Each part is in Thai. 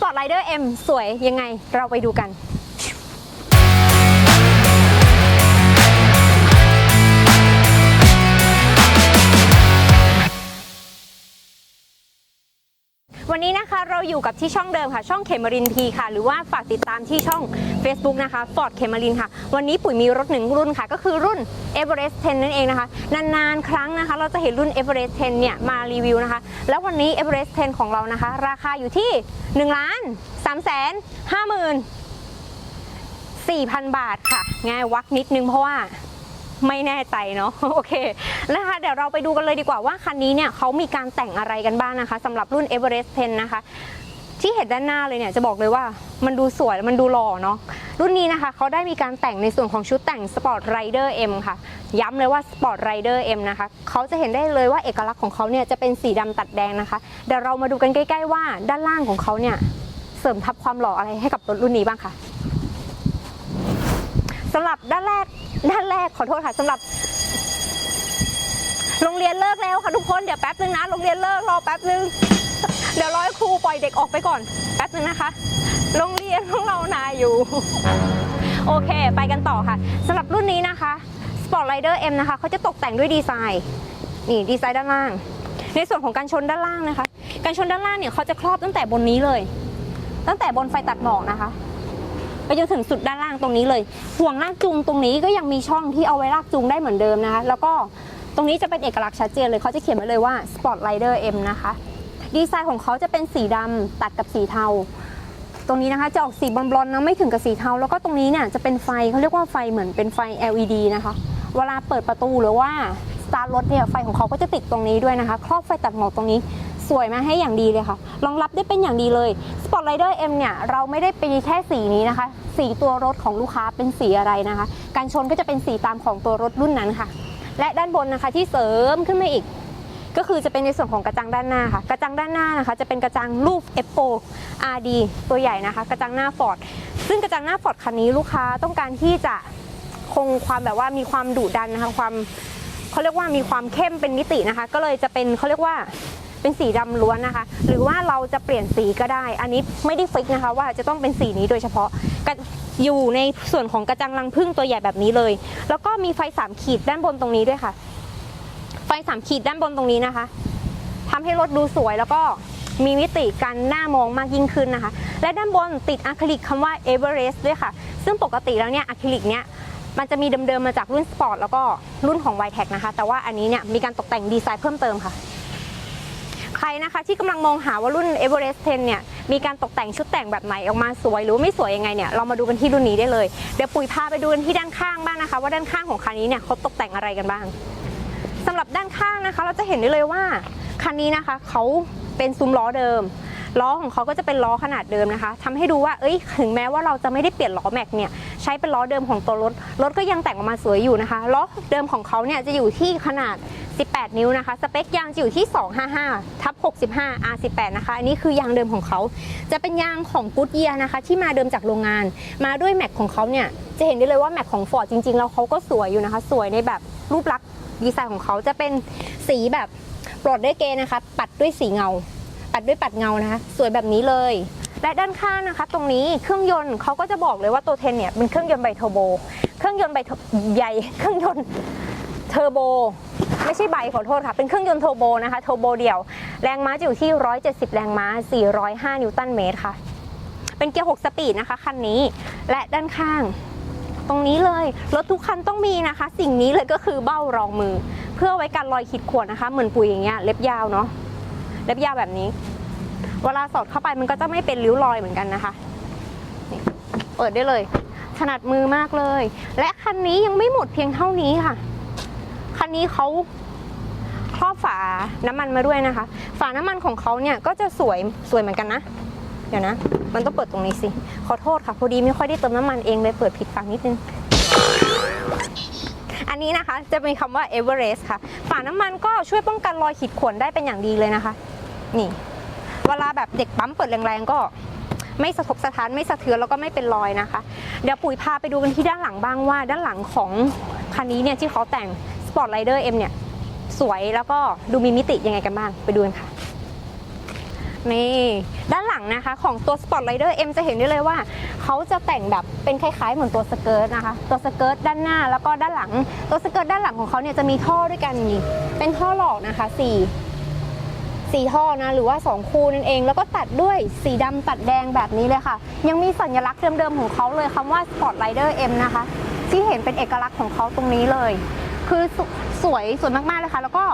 Sport Rider M สวยยังไงเราไปดูกัน วันนี้นะคะเราอยู่กับที่ช่องเดิมค่ะ ช่องเขมรินทีค่ะ หรือว่าฝากติดตามที่ช่อง Facebook นะคะฟอร์ดเขมรินค่ะ วันนี้ปุ๋ยมีรถหนึ่งรุ่นค่ะ ก็คือรุ่น Everest 10 นั่นเองนะคะ นานๆ ครั้งนะคะ เราจะเห็นรุ่น Everest 10 เนี่ยมารีวิวนะคะ แล้ววันนี้ Everest 10 ของเรานะคะ ราคาอยู่ที่1ล้าน3แสน5หมื่น4,000 บาทค่ะ ง่ายวักนิดนึงเพราะว่า ไม่แน่ใจเนาะโอเคนะคะเดี๋ยวเราไปดูกันเลยดีกว่าว่าคันนี้เนี่ยเขามีการแต่งอะไรกันบ้างนะคะสำหรับรุ่น Everest 10 นะคะ ที่เห็นด้านหน้าเลยเนี่ยจะบอกเลยว่ามันดูสวยมันดูหล่อเนาะรุ่นนี้นะคะเขาได้มีการแต่งในส่วนของชุดแต่ง Sport Rider M ค่ะ ย้ำเลยว่า Sport Rider M นะคะเขาจะเห็นได้เลยว่าเอกลักษณ์ของเขาเนี่ยจะเป็นสีดำตัดแดงนะคะเดี๋ยวเรามาดูกันใกล้ๆว่าด้านล่างของเขาเนี่ยเสริมทับความหล่ออะไรให้กับรถรุ่นนี้บ้างค่ะสำหรับด้านแรก ด้านแรกขอโทษค่ะสำหรับ โรงเรียนเลิกแล้วค่ะทุกคนเดี๋ยวแป๊บนึงนะโรงเรียนเลิกรอแป๊บนึงเดี๋ยวร้อให้ครูปล่อยเด็กออกไปก่อนแป๊บนึงนะคะ โรงเรียนของเรานายอยู่ โอเค ไปกันต่อค่ะสำหรับรุ่นนี้นะคะ Sport Rider M นะคะเขาจะตกแต่งด้วยดีไซน์นี่ดีไซน์ด้านล่าง ในส่วนของการชนด้านล่างนะคะ การชนด้านล่างเนี่ยเขาจะครอบตั้งแต่บนนี้เลย ตั้งแต่บนไฟตัดหมอกนะคะ ไปจนถึงสุดด้านล่างตรงนี้เลย ห่วงลากจูงตรงนี้ก็ยังมีช่องที่เอาไว้ลากจูงได้เหมือนเดิมนะคะ แล้วก็ตรงนี้จะเป็นเอกลักษณ์ชัดเจนเลยเขาจะเขียนไว้เลยว่า Sport Rider M นะคะ ดีไซน์ของเขาจะเป็นสีดำตัดกับสีเทา ตรงนี้นะคะจะออกสีบอลๆนะไม่ถึงกับสีเทา แล้วก็ตรงนี้เนี่ยจะเป็นไฟเขาเรียกว่าไฟเหมือนเป็นไฟ LED นะคะ เวลาเปิดประตูหรือว่าสตาร์ทรถเนี่ยไฟของเขาก็จะติดตรงนี้ด้วยนะคะ ครอบไฟตัดหมอกตรงนี้ สวยมาให้อย่างดีเลยค่ะรองรับได้เป็นอย่างดีเลย Sport Rider M เนี่ย เราไม่ได้ปีแค่สีนี้นะคะ สีตัวรถของลูกค้าเป็นสีอะไรนะคะ การชนก็จะเป็นสีตามของตัวรถรุ่นนั้นค่ะ และด้านบนนะคะที่เสริมขึ้นมาอีก ก็คือจะเป็นในส่วนของกระจังด้านหน้าค่ะ กระจังด้านหน้านะคะ จะเป็นกระจังรูป f อ RD ตัวใหญ่นะคะ กระจังหน้าฟอร์ดซึ่งกระจังหน้าฟอร์ดคันนี้ลูกค้าต้องการที่จะคงความแบบว่ามีความดุดันนะคะความเขาเรียกว่ามีความเข้มเป็นมิตินะคะ ก็เลยจะเป็นเขาเรียกว่า เป็นสีดำล้วนนะคะ หรือว่าเราจะเปลี่ยนสีก็ได้ อันนี้ไม่ได้ฟิกนะคะ ว่าจะต้องเป็นสีนี้โดยเฉพาะอยู่ในส่วนของกระจังรังผึ้งตัวใหญ่แบบนี้เลย แล้วก็มีไฟสามขีดด้านบนตรงนี้ด้วยค่ะ ไฟสามขีดด้านบนตรงนี้นะคะทำให้รถดูสวยแล้วก็มีมิติการหน้ามองมากยิ่งขึ้นนะคะ และด้านบนติดอะคริลิกคำว่า Everest ด้วยค่ะ ซึ่งปกติแล้วเนี่ยอะคริลิกเนี่ยมันจะมีเดิมๆมาจากรุ่นสปอร์ตแล้วก็รุ่นของ y t e c นะคะ แต่ว่าอันนี้เนี่ยมีการตกแต่งดีไซน์เพิ่มเติมค่ะ ใครนะคะที่กำลังมองหาว่ารุ่น Everest 10เนี่ยมีการตกแต่งชุดแต่งแบบไหนออกมาสวยหรือไม่สวยยังไงเนี่ยเรามาดูกันที่รุ่นนี้ได้เลยเดี๋ยวปุ๋ยพาไปดูกันที่ด้านข้างบ้างนะคะ ว่าด้านข้างของคันนี้เนี่ยเขาตกแต่งอะไรกันบ้างสำหรับด้านข้างนะคะ เราจะเห็นได้เลยว่าคันนี้นะคะเขาเป็นซุ้มล้อเดิมล้อของเขาก็จะเป็นล้อขนาดเดิมนะคะทำให้ดูว่า เอ้ย ถึงแม้ว่าเราจะไม่ได้เปลี่ยนล้อแม็กเนี่ย ใช้เป็นล้อเดิมของตัวรถ รถก็ยังแต่งออกมาสวยอยู่นะคะ ล้อเดิมของเขาเนี่ยจะอยู่ที่ขนาด 18 นิ้วนะคะ สเปคยางจะอยู่ที่ 255ทับ65 R18 นะคะ อันนี้คือยางเดิมของเขา จะเป็นยางของกูดเยียนะคะ ที่มาเดิมจากโรงงาน มาด้วยแม็กของเขาเนี่ย จะเห็นได้เลยว่าแม็กของฟอร์ดจริงๆ แล้วเขาก็สวยอยู่นะคะ สวยในแบบรูปลักษณ์ดีไซน์ของเขาจะเป็นสีแบบปลดด้วยเกนนะคะ ปัดด้วยสีเงา ปัดด้วยปัดเงานะคะ สวยแบบนี้เลย และด้านข้างนะคะ ตรงนี้เครื่องยนต์เขาก็จะบอกเลยว่าตัวเทนเนี่ยเป็นเครื่องยนต์ไบเทอร์โบ เครื่องยนต์ไบใหญ่ เครื่องยนต์เทอร์โบ ไม่ใช่ใบขอโทษค่ะ เป็นเครื่องยนต์เทอร์โบนะคะเทอร์โบเดี่ยว แรงม้าจะอยู่ที่ 170 แรงม้า 405 นิวตันเมตรค่ะ เป็นเกียร์ 6 สปีดนะคะคันนี้และด้านข้าง ตรงนี้เลยรถทุกคันต้องมีนะคะ สิ่งนี้เลยก็คือเบ้ารองมือ เพื่อไว้กันรอยขีดข่วนนะคะ เหมือนปุ๋ยอย่างเงี้ยเล็บยาวเนาะเล็บยาวแบบนี้ เวลาสอดเข้าไปมันก็จะไม่เป็นริ้วรอยเหมือนกันนะคะเปิดได้เลยถนัดมือมากเลย และคันนี้ยังไม่หมดเพียงเท่านี้ค่ะ นนี้เขาครอบฝาน้ำมันมาด้วยนะคะ ฝาน้ำมันของเขาเนี่ยก็จะสวยสวยเหมือนกันนะ เดี๋ยวนะ มันต้องเปิดตรงนี้สิ ขอโทษค่ะ พอดีไม่ค่อยได้เติมน้ำมันเองเลยเปิดผิดฝั่งนิดนึง อันนี้นะคะจะมีคำว่า Everest ค่ะ ฝาน้ำมันก็ช่วยป้องกันรอยขีดข่วนได้เป็นอย่างดีเลยนะคะ นี่ เวลาแบบเด็กปั๊มเปิดแรงๆก็ไม่สะทกสะท้านไม่สะเทือนแล้วก็ไม่เป็นรอยนะคะ เดี๋ยวปุ๋ยพาไปดูกันที่ด้านหลังบ้างว่า ด้านหลังของคันนี้เนี่ยที่เขาแต่ง Sport Rider M เนี่ย สวยแล้วก็ดูมีมิติยังไงกันบ้าง ไปดูกันค่ะ นี่ด้านหลังนะคะของตัว Sport Rider M จะเห็นได้เลยว่า เขาจะแต่งแบบเป็นคล้ายๆ เหมือนตัวสเกิร์ตนะคะ ตัวสเกิร์ตด้านหน้าแล้วก็ด้านหลัง ตัวสเกิร์ตด้านหลังของเขาเนี่ยจะมีท่อด้วยกันนี่เป็นท่อหลอกนะคะสี่สี่ท่อนะหรือว่า 2 คู่นั่นเอง แล้วก็ตัดด้วยสีดำตัดแดงแบบนี้เลยค่ะ ยังมีสัญลักษณ์เดิมๆของเขาเลยคำว่า Sport Rider M นะคะ ที่เห็นเป็นเอกลักษณ์ของเขาตรงนี้เลย คือสสวยสวยมากๆเลยค่ะ แล้วก็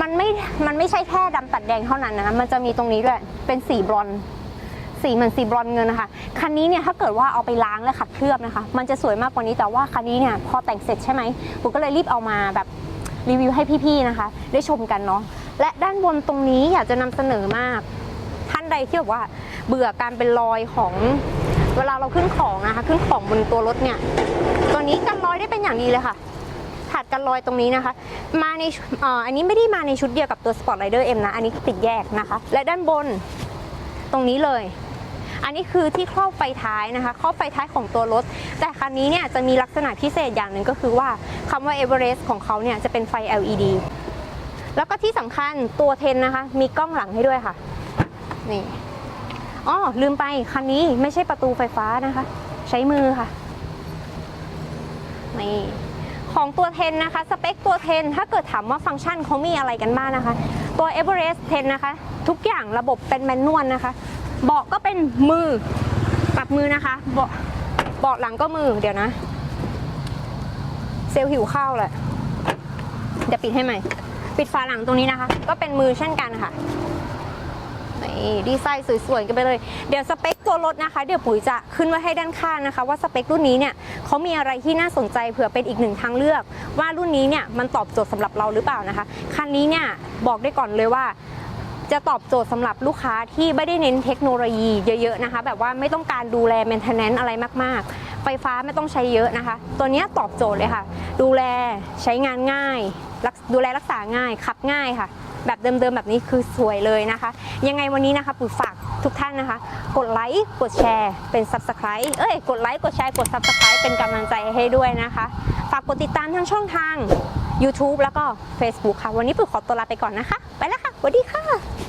มันไม่มันไม่ใช่แค่ดำตัดแดงเท่านั้นนะมันจะมีตรงนี้ด้วยเป็นสีบรอนซ์สีเหมือนสีบรอนซ์เงินนะคะคันนี้เนี่ยถ้าเกิดว่าเอาไปล้างและขัดเคลือบนะคะ มันจะสวยมากกว่านี้แต่ว่าคันนี้เนี่ยพอแต่งเสร็จใช่ไหมผมก็เลยรีบเอามาแบบรีวิวให้พี่ๆนะคะ ได้ชมกันเนาะและด้านบนตรงนี้อยากจะนำเสนอมาก ท่านใดที่แบบว่าเบื่อการเป็นรอยของเวลาเราขึ้นของนะคะขึ้นของบนตัวรถเนี่ย ตัวนี้กันรอยได้เป็นอย่างดีเลยค่ะ ดกันรอยตรงนี้นะคะ มาในอออันนี้ไม่ได้มาในชุดเดียวกับตัว Sport Rider M นะ อันนี้ติดแยกนะคะ และด้านบนตรงนี้เลย อันนี้คือที่ครอบไฟท้ายนะคะ ครอบไฟท้ายของตัวรถ แต่คันนี้เนี่ยจะมีลักษณะพิเศษอย่างหนึ่งก็คือว่าคำว่า Everest ของเขาเนี่ยจะเป็นไฟ LED แล้วก็ที่สำคัญตัวเทนนะคะ มีกล้องหลังให้ด้วยค่ะ นี่อ๋อลืมไปคันนี้ไม่ใช่ประตูไฟฟ้านะคะ ใช้มือค่ะ นี่ ของตัวเทนนะคะสเปคตัวเทนถ้าเกิดถามว่าฟังก์ชันเขามีอะไรกันบ้างนะคะ ตัว Everest 10นะคะ ทุกอย่างระบบเป็นแมนนวลนะคะ เบาะก็เป็นมือปรับมือนะคะ เบาะเบาะหลังก็มือเดี๋ยวนะ เซลล์หิวข้าวแหละเดี๋ยวปิดให้ใหม่ ปิดฝาหลังตรงนี้นะคะ ก็เป็นมือเช่นกันค่ะ นี่ดีไซน์สวยๆกันไปเลย เดี๋ยวสเปคตัวรถนะคะ เดี๋ยวปุ๋ยจะขึ้นไว้ให้ด้านข้างนะคะ ว่าสเปครุ่นนี้เนี่ยเขามีอะไรที่น่าสนใจเผื่อเป็นอีกหนึ่งทางเลือก ว่ารุ่นนี้เนี่ยมันตอบโจทย์สำหรับเราหรือเปล่านะคะคันนี้เนี่ยบอกได้ก่อนเลยว่าจะตอบโจทย์สำหรับลูกค้าที่ไม่ได้เน้นเทคโนโลยีเยอะๆนะคะ แบบว่าไม่ต้องการดูแล maintenance อะไรมากๆ ไฟฟ้าไม่ต้องใช้เยอะนะคะ ตัวนี้ตอบโจทย์เลยค่ะ ดูแลใช้งานง่าย ดูแลรักษาง่ายขับง่ายค่ะ แบบเดิมๆแบบนี้คือสวยเลยนะคะ ยังไงวันนี้นะคะปุ๋ยฝากทุกท่านนะคะ กดไลค์กดแชร์เป็น subscribe เอ้ยกดไลค์กดแชร์กด subscribe เป็นกำลังใจให้ด้วยนะคะ ฝากกดติดตามทั้งช่องทาง YouTube แล้วก็ Facebook ค่ะ วันนี้ปุ๋ยขอตัวลาไปก่อนนะคะ ไปแล้วค่ะสวัสดีค่ะ